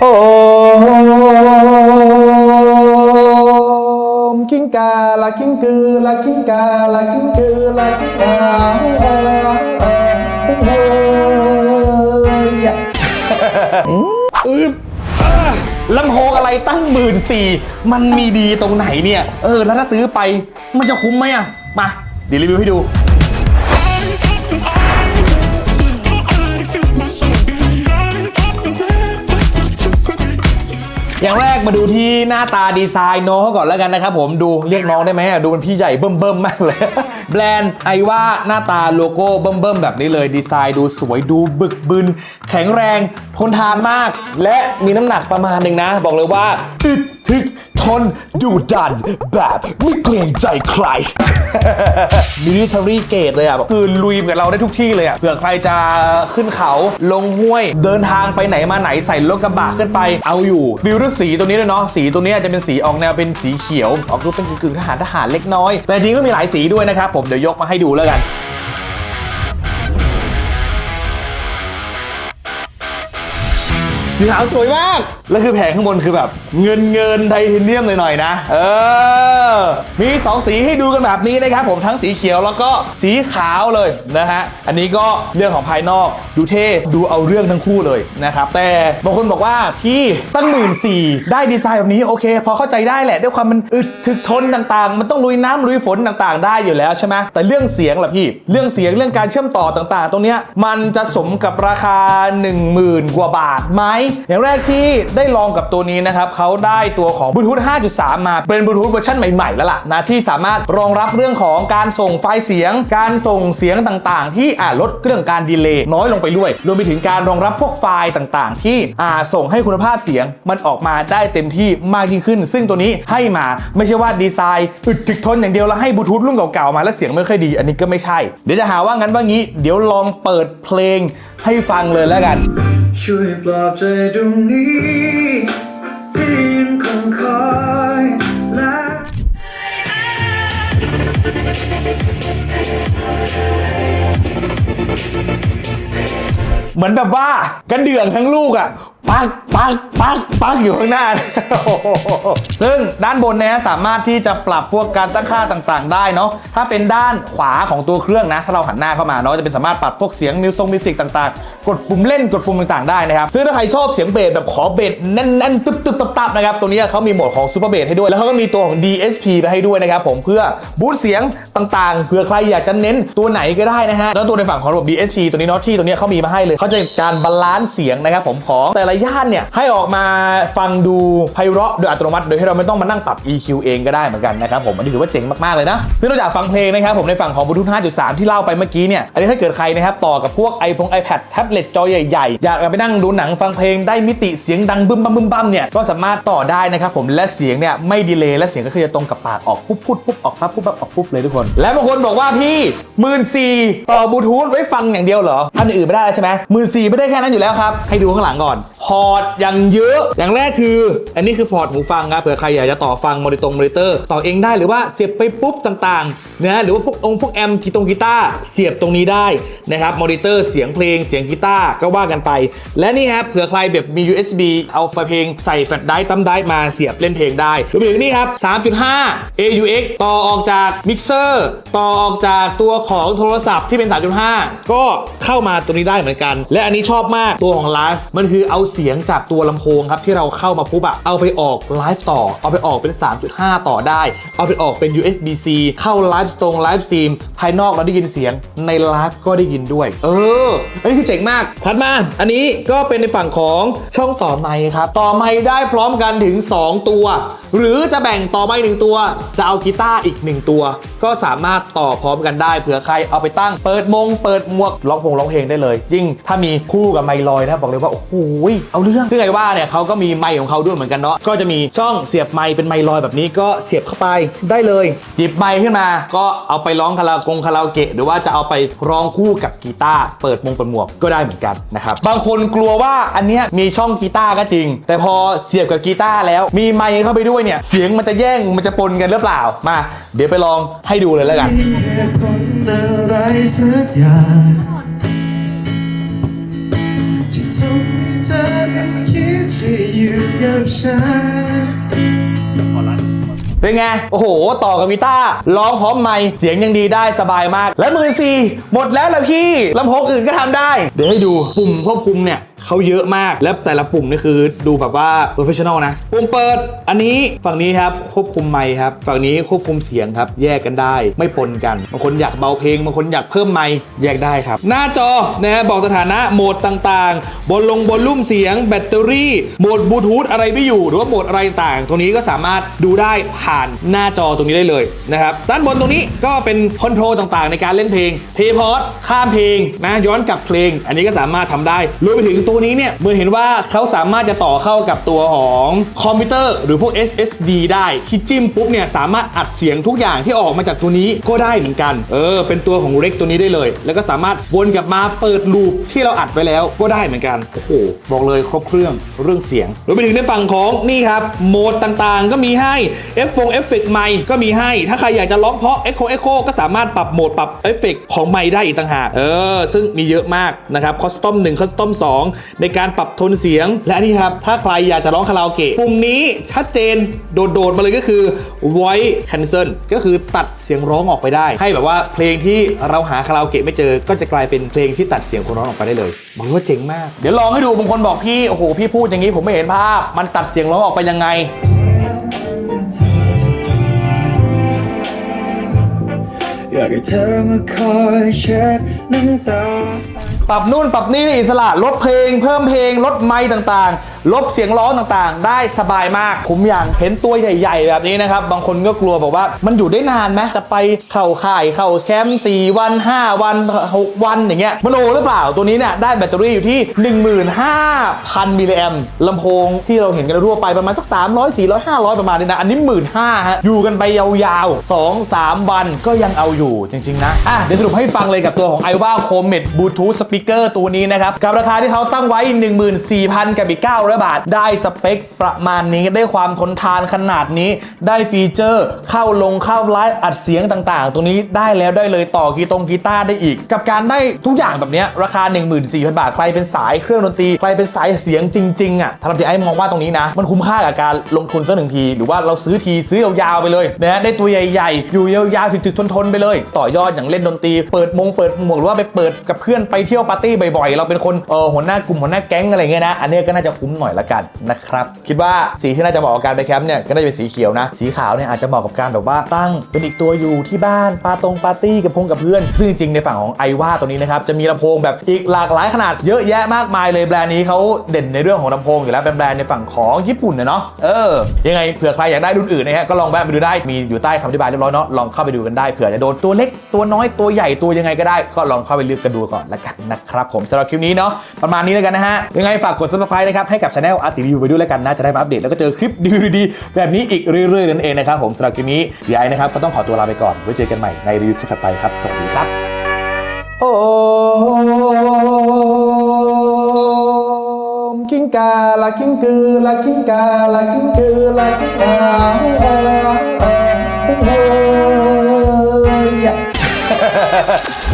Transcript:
โอมกิ้งกาลากิ้งกือลากิ้งกาลากิ้งกือลากิ้งกาเอ้ยอึ๊บอ่าลำโพงอะไรตั้งหมื่นสี่มันมีดีตรงไหนเนี่ย เออ แล้วถ้าซื้อไปมันจะคุ้มไหมอะ มาเดี๋ยวรีวิวให้ดู อย่างแรกมาดูที่หน้าตาดีไซน์น้องเขาก่อนแล้วกันนะครับผมดูเรียกน้องได้ไหมดูเป็นพี่ใหญ่เบิ่มเบิ่มมากเลย แบรนด์ไอว่าหน้าตาโลโก้เบิ่มเบิ่มแบบนี้เลยดีไซน์ดูสวยดูบึกบึน แข็งแรงทนทานมาก และมีน้ำหนักประมาณหนึ่งนะ บอกเลยว่าอึดทึก ทนดูดัน แบบไม่เกรงใจใคร มิลิเทอรี่เกตเลยอะคือลุยกับเราได้ทุกที่เลยอะเผื่อใครจะขึ้นเขาลงห้วย เดินทางไปไหนมาไหนใส่รถกระบะขึ้นไป เอาอยู่วิวด้วยสีตัวนี้ด้วยเนาะสีตัวนี้จะเป็นสีออกแนวเป็นสีเขียว ออกรูปเป็นกึ่งๆทหารทหารเล็กน้อย แต่จริงก็มีหลายสีด้วยนะครับผมเดี๋ยวยกมาให้ดูแล้วกัน สีขาวสวยมาก แล้วคือแผงข้างบนคือแบบ เงินเงินไทเทเนียมหน่อยๆนะ เออ มี 2 สีให้ดูกันแบบนี้นะครับผมทั้งสีเขียวแล้วก็สีขาวเลยนะฮะ อันนี้ก็เรื่องของภายนอกดูเท่ดูเอาเรื่องทั้งคู่เลยนะครับ แต่บางคนบอกว่าพี่ตั้งหมื่นสี่ได้ดีไซน์แบบนี้โอเคพอเข้าใจได้แหละด้วยความมันอึดถึกทนต่างๆ มันต้องลุยน้ำลุยฝนต่างๆ ได้อยู่แล้วใช่ไหมแต่เรื่องเสียงล่ะพี่ เรื่องเสียงเรื่องการเชื่อมต่อต่างๆ ตรงเนี้ยมันจะสมกับราคา 10,000 กว่าบาทไหมอย่างแรกที่ได้ลองกับตัวนี้นะครับเขาได้ตัวของบลูทูธ5.3 มาเป็นบลูทูธเวอร์ชันใหม่ๆ แล้วล่ะนะที่สามารถรองรับเรื่องของการส่งไฟล์เสียง การส่งเสียงต่างๆ ที่อาจลดเรื่องการดีเลย์น้อยลงไปด้วย รวมไปถึงการรองรับพวกไฟล์ต่างๆ ที่อาส่งให้คุณภาพเสียง มันออกมาได้เต็มที่มากยิ่งขึ้น ซึ่งตัวนี้ให้มาไม่ใช่ว่าดีไซน์อึดถึกทนอย่างเดียวแล้วให้บลูทูธรุ่นเก่าๆมาแล้วเสียงไม่ค่อยดี อันนี้ก็ไม่ใช่ เดี๋ยวจะหาว่างั้นว่างี้ เดี๋ยวลองเปิดเพลงให้ฟังเลยแล้วกันช่วยปลอบใจตรงนี้ที่ยังคงคอยและ เหมือนแบบว่ากระเดื่องทั้งลูกอะปักปักปักปักอยู่ข้างหน้า ซึ่งด้านบนเนี้ยสามารถที่จะปรับพวกการตั้งค่าต่างๆ ได้เนาะ ถ้าเป็นด้านขวาของตัวเครื่องนะ ถ้าเราหันหน้าเข้ามาเนาะ จะเป็นสามารถปรับพวกเสียงมิวสิกมิวสิกต่างๆ กดปุ่มเล่นกดปุ่มต่างๆ ได้นะครับ ซึ่งถ้าใครชอบเสียงเบสแบบขอเบสแน่นๆ ตึ๊บตึ๊บตับตับนะครับ ตัวนี้เขามีโหมดของซูเปอร์เบสให้ด้วย แล้วเขาก็มีตัวของ DSP ไปให้ด้วยนะครับผมเพื่อบูสต์เสียงต่างๆเผื่อใครอยากจะเน้นตัวไหนก็ได้นะฮะ แล้วตัวในฝั่งของระบบ DSP ตัวนี้เนาะที่ตัวนี้เขามีมาให้เลยเขาจะการบาลานซ์เสียงนะครับผมของแต่ละย่านเนี่ยให้ออกมาฟังดูไพเราะโดยอัตโนมัติ โดยที่เราไม่ต้องมานั่งปรับ EQ เองก็ได้เหมือนกันนะครับผมอันนี้ถือว่าเจ๋งมากๆเลยนะซึ่งนอกจากฟังเพลงนะครับผมในฝั่งของ Bluetooth 5.3 ที่เล่าไปเมื่อกี้เนี่ยอันนี้ถ้าเกิดใครนะครับต่อกับพวก iPhone iPad แท็บเล็ตจอใหญ่ๆ อยากไปนั่งดูหนังฟังเพลงได้มิติเสียงดังบึ้มบั้มบึ้มบั้มเนี่ยก็สามารถต่อได้นะครับผมและเสียงเนี่ยไม่ดีเลย์และเสียงก็คือจะตรงกับปากออกปุ๊บปุ๊บปุ๊บออกปั๊บปุ๊บปั๊บออกปุ๊บเลยทุกคน และบางคนบอกว่าพี่หมื่นสี่ต่อบลูทูธไว้ฟังอย่างเดียวเหรอทำอย่างอื่นไม่ได้แล้วใช่ไหมหมื่นสี่ไม่ได้แค่นั้นอยู่แล้วครับ ให้ดูข้างหลังก่อน พอร์ตอย่างเยอะ อย่างแรกคือ อันนี้คือพอร์ตหูฟังครับเผื่อใครอยากจะต่อฟังมอนิตรงมอนิเตอร์ ต่อเองได้หรือว่าเสียบไปปุ๊บต่างๆนะหรือว่าพวกองค์พวกแอมกีตงกีตาร์เสียบตรงนี้ได้นะครับมอนิเตอร์เสียงเพลงเสียงกีตาร์ก็ว่ากันไป และนี่ครับเผื่อใครแบบมี USB เอาไฟเพลงใส่แฟลชไดร์ตั้มไดร์มาเสียบเล่นเพลงได้รวมถึงนี่ครับ 3.5 AUX ต่อออกจากมิกเซอร์ต่อออกจากตัวของโทรศัพท์ที่เป็น 3.5 ก็ เข้ามาตัวนี้ได้เหมือนกัน และอันนี้ชอบมากตัวของไลฟ์มันคือเอาเสียงจากตัวลำโพงครับที่เราเข้ามาปุ๊บอะเอาไปออกไลฟ์ต่อ เอาไปออกเป็น 3.5 ต่อได้ เอาไปออกเป็น USB-C เข้าไลฟ์ตรงไลฟ์สตรีมภายนอกเราได้ยินเสียงในไลฟ์ก็ได้ยินด้วย เออ อันนี้คือเจ๋งมากถัดมา อันนี้ก็เป็นในฝั่งของช่องต่อไมค์ครับ ต่อไมค์ได้พร้อมกันถึง 2 ตัว หรือจะแบ่งต่อไมค์หนึ่งตัว จะเอากีตาร์อีก 1 ตัว ก็สามารถต่อพร้อมกันได้เผื่อใครเอาไปตั้ง เปิดมง เปิดหมวกร้องพงร้องเพลงได้เลย ยิ่งถ้ามีคู่กับไมลอยนะบอกเลยว่าโอ้โหเอาเรื่องซึ่งไอ้ว่าเนี่ยเขาก็มีไมของเขาด้วยเหมือนกันเนาะก็จะมีช่องเสียบไมเป็นไมลอยแบบนี้ก็เสียบเข้าไปได้เลย หยิบไมขึ้นมา ก็เอาไปร้องคาราโกงคาราโอเกะหรือว่าจะเอาไปร้องคู่กับกีตาร์เปิดมงเปิดหมวกก็ได้เหมือนกันนะครับบางคนกลัวว่าอันเนี้ยมีช่องกีตาร์ก็จริง แต่พอเสียบกับกีตาร์แล้ว มีไมเข้าไปด้วยเนี่ยเสียงมันจะแย่งมันจะปนกันหรือเปล่ามา เดี๋ยวไปลองให้ดูเลยแล้วกัน ที่ทำให้เธอคิดที่อยู่กับฉันเป็นไง โอ้โห ต่อกับกีตาร์ร้องพร้อมไมค์เสียงยังดีได้สบายมาก และมือสี่หมดแล้วล่ะพี่ลำโพงอื่นก็ทำได้ เดี๋ยวให้ดูปุ่มควบคุมเนี่ย เขาเยอะมาก และแต่ละปุ่มนี่คือดูแบบว่า professional นะ ปุ่มเปิด อันนี้ฝั่งนี้ครับควบคุมไมค์ครับ ฝั่งนี้ควบคุมเสียงครับ แยกกันได้ ไม่ปนกัน บางคนอยากเบาเพลง บางคนอยากเพิ่มไมค์แยกได้ครับ หน้าจอนะฮะบอกสถานะโหมดต่างๆ บนลงบนลุ่มเสียง แบตเตอรี่ โหมดบลูทูธอะไรไม่อยู่ หรือว่าโหมดอะไรต่าง ตรงนี้ก็สามารถดูได้ผ่านหน้าจอตรงนี้ได้เลยนะครับ ด้านบนตรงนี้ก็เป็นคอนโทรลต่างๆ ในการเล่นเพลงเพย์พอร์ตข้ามเพลงนะย้อนกลับเพลง อันนี้ก็สามารถทำได้รวมไปถึงตัววนี้เนี่ยเมื่อเห็นว่าเขาสามารถจะต่อเข้ากับตัวของคอมพิวเตอร์หรือพวก SSD ได้ที่จิ้มปุ๊บเนี่ยสามารถอัดเสียงทุกอย่างที่ออกมาจากตัวนี้ก็ได้เหมือนกัน เออ เป็นตัวของเร็กตัวนี้ได้เลย แล้วก็สามารถวนกลับมาเปิดลูปที่เราอัดไว้แล้วก็ได้เหมือนกันโอ้โหบอกเลยครบเครื่องเรื่องเสียงรวมไปถึงในฝั่งของนี่ครับโหมดต่างๆ ก็มีให้เอฟฟงเอฟเฟกต์ไมค์ก็มีให้ ถ้าใครอยากจะร้องเพาะเอ็กโคเอ็กโคก็สามารถปรับโหมดปรับเอฟเฟกต์ของไมค์ได้อีกต่างหากเออซึ่งมีเยอะมากนะครับคอสตอม1คอสตอม2ในการปรับโทนเสียง และนี่ครับ ถ้าใครอยากจะร้องคาราโอเกะปุ่มนี้ชัดเจนโดดๆมาเลยก็คือ voice cancel ก็คือตัดเสียงร้องออกไปได้ ให้แบบว่าเพลงที่เราหาคาราโอเกะไม่เจอ ก็จะกลายเป็นเพลงที่ตัดเสียงคนร้องออกไปได้เลยบอกเลยว่าเจ๋งมาก เดี๋ยวลองให้ดูบางคนบอกพี่โอ้โหพี่พูดอย่างนี้ผมไม่เห็นภาพ มันตัดเสียงร้องออกไปยังไงอยากให้เธอมาคอยเช็ดน้ำตาปรับนู่นปรับนี่ได้อิสระลดเพลง เพิ่มเพลงลดไมค์ต่างๆ ลบเสียงร้องต่างๆ ได้สบายมากผมอย่างเห็นตัวใหญ่ ๆ แบบนี้นะครับ บางคนก็กลัวบอกว่ามันอยู่ได้นานไหมจะไปเข้าค่ายเข้าแคมป์4วัน 5 วัน 6 วันอย่างเงี้ยมโนหรือเปล่าตัวนี้เนี่ยได้แบตเตอรี่อยู่ที่ 15,000 มิลลิแอมลำโพงที่เราเห็นกันทั่วไปประมาณสัก 300 400 500 ประมาณนี้นะ อันนี้ 15,000ฮะอยู่กันไปยาวๆ 2-3 วันก็ยังเอาอยู่จริง ๆ นะอะเดี๋ยวสรุปให้ฟังเลยกับตัวของ i w a c o m e t Bluetooth Speaker ตัวนี้นะครับ กับราคาที่เขาตั้งไว้ 14,000 กับอีก900 บาท ได้สเปคประมาณนี้ได้ความทนทานขนาดนี้ ได้ฟีเจอร์เข้าลงเข้าไลฟ์อัดเสียงต่างๆ ตรงนี้ได้แล้วได้เลยต่อกีตงกีตาร์ได้อีก กับการได้ทุกอย่างแบบเนี้ยราคา 14,000 บาท ใครเป็นสายเครื่องดนตรี ใครเป็นสายเสียงจริงๆอะทำที่ไอ้มองว่าตรงนี้นะ มันคุ้มค่ากับการลงทุนสักหนึ่งที หรือว่าเราซื้อทีซื้อยาวๆไปเลยนะฮะได้ตัวใหญ่ๆ อยู่ยาวๆถึกๆทนๆไปเลย ต่อยอดอย่างเล่นดนตรี เปิดมงเปิดหมวกหรือว่าไปเปิดกับเพื่อนไปเที่ยวปาร์ตี้บ่อยๆ เราเป็นคนเออหัวหน้ากลุ่มหัวหน้าแก๊งอะไรเงี้ยนะ อันนี้ก็น่าจะคุ้มหน่อยละกันนะครับคิดว่าสีที่น่าจะเหมาะกับการไปแคมป์เนี่ยก็น่าจะเป็นสีเขียวนะ สีขาวเนี่ยอาจจะเหมาะกับการแบบว่าตั้งเป็นอีกตัวอยู่ที่บ้านปาตรงปาร์ตี้กับพงกับเพื่อน ซึ่งจริงในฝั่งของไอว่าตัวนี้นะครับจะมีลำโพงแบบอีกหลากหลายขนาดเยอะแยะมากมายเลยแบรนด์นี้เขาเด่นในเรื่องของลำโพงอยู่แล้วเป็นแบรนด์ในฝั่งของญี่ปุ่นนะเนาะเออยังไงเผื่อใครอยากได้รุ่นอื่นนะฮะก็ลองแวะไปดูได้มีอยู่ใต้คำอธิบายเรียบร้อยเนาะลองเข้าไปดูกันได้เผื่อจะโดนตัวเล็กตัวน้อยตัวใหญ่ตัวยังไงก็ได้ ก็ลองเข้าไปเลือกกันดูก่อนละกันนะครับผมสำหรับคลิปนี้เนาะประมาณนี้แล้วกันนะฮะยังไงฝากกด subscribe นะครับให้กับช anel อาร์ติวิวไปด้วยแล้วกันนะจะได้มาอัปเดตแล้วก็เจอคลิปดีๆแบบนี้อีกเรื่อยๆนั่นเองนะครับผมสำหรับคลิปนี้เดี๋ยวไอ้นะครับก็ต้องขอตัวลาไปก่อนไว้เจอกันใหม่ในรีวิวคลิปถัดไปครับสวัสดีครับโอมกิ้งกาลากิ้งกือลากิ้งกาลากิ้งกือลากิ้งกาเ